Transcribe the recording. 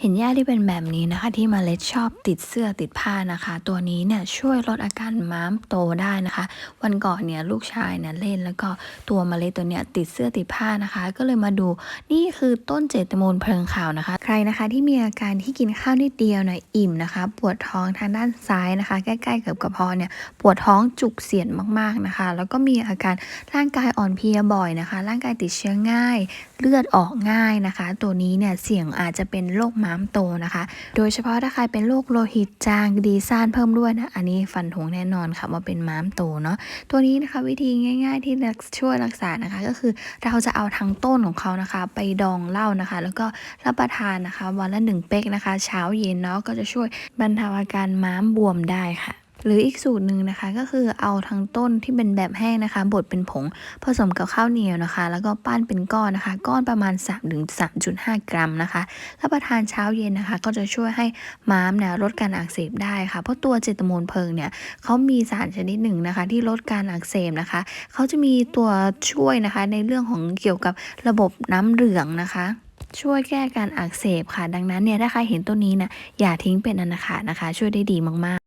เห็นหญ้าที่เป็นแบบนี้นะคะที่เมล็ดชอบติดเสื้อติดผ้านะคะ ตัวนี้เนี่ยช่วยลดอาการม้ามโตได้นะคะ วันก่อนเนี่ยลูกชายเนี่ยเล่นแล้วก็ตัวเมล็ดตัวเนี้ยติดเสื้อติดผ้านะคะ ก็เลยมาดูนี่คือต้นเจตมูลเพลิงขาวนะคะ ใครนะคะที่มีอาการที่กินข้าวนิดเดียวเนี่ยอิ่มนะคะ ปวดท้องทางด้านซ้ายนะคะ ใกล้ๆกับกระเพาะเนี่ยปวดท้องจุกเสียดมากๆนะคะ แล้วก็มีอาการร่างกายอ่อนเพลียบ่อยนะคะ ร่างกายติดเชื้อง่าย เลือดออกง่ายนะคะ ตัวนี้เนี่ยเสี่ยงอาจจะเป็นโรคม้ามโตนะคะ โดยเฉพาะถ้าใครเป็นโรคโลหิตจางดีซ่านเพิ่มด้วยนะอันนี้ฟันธงแน่นอนค่ะว่าเป็นม้ามโตเนาะตัวนี้นะคะวิธีง่าย ๆ ที่ช่วยรักษานะคะก็คือเราจะเอาทั้งต้นของเขานะคะ ไปดองเหล้านะคะ แล้วก็รับประทานนะคะ วันละหนึ่งเป๊กนะคะ เช้าเย็นเนาะก็จะช่วยบรรเทาอาการม้ามบวมได้ค่ะ หรืออีกสูตรหนึ่งนะคะก็คือเอาทั้งต้นที่เป็นแบบแห้งนะคะบดเป็นผงผสมกับข้าวเหนียวนะคะ แล้วก็ปั้นเป็นก้อนนะคะ ก้อนประมาณ3ถึง3.5 กรัมนะคะรับประทานเช้าเย็นนะคะ ก็จะช่วยให้ม้ามเนี่ยลดการอักเสบได้ค่ะ เพราะตัวเจตโมนเพลิงเนี่ยเขามีสารชนิดหนึ่งนะคะ ที่ลดการอักเสบนะคะเขาจะมีตัวช่วยนะคะในเรื่องของเกี่ยวกับระบบน้ำเหลืองนะคะช่วยแก้การอักเสบค่ะ ดังนั้นเนี่ยถ้าใครเห็นต้นนี้นะอย่าทิ้งเป็นอนาคตนะคะ ช่วยได้ดีมากๆ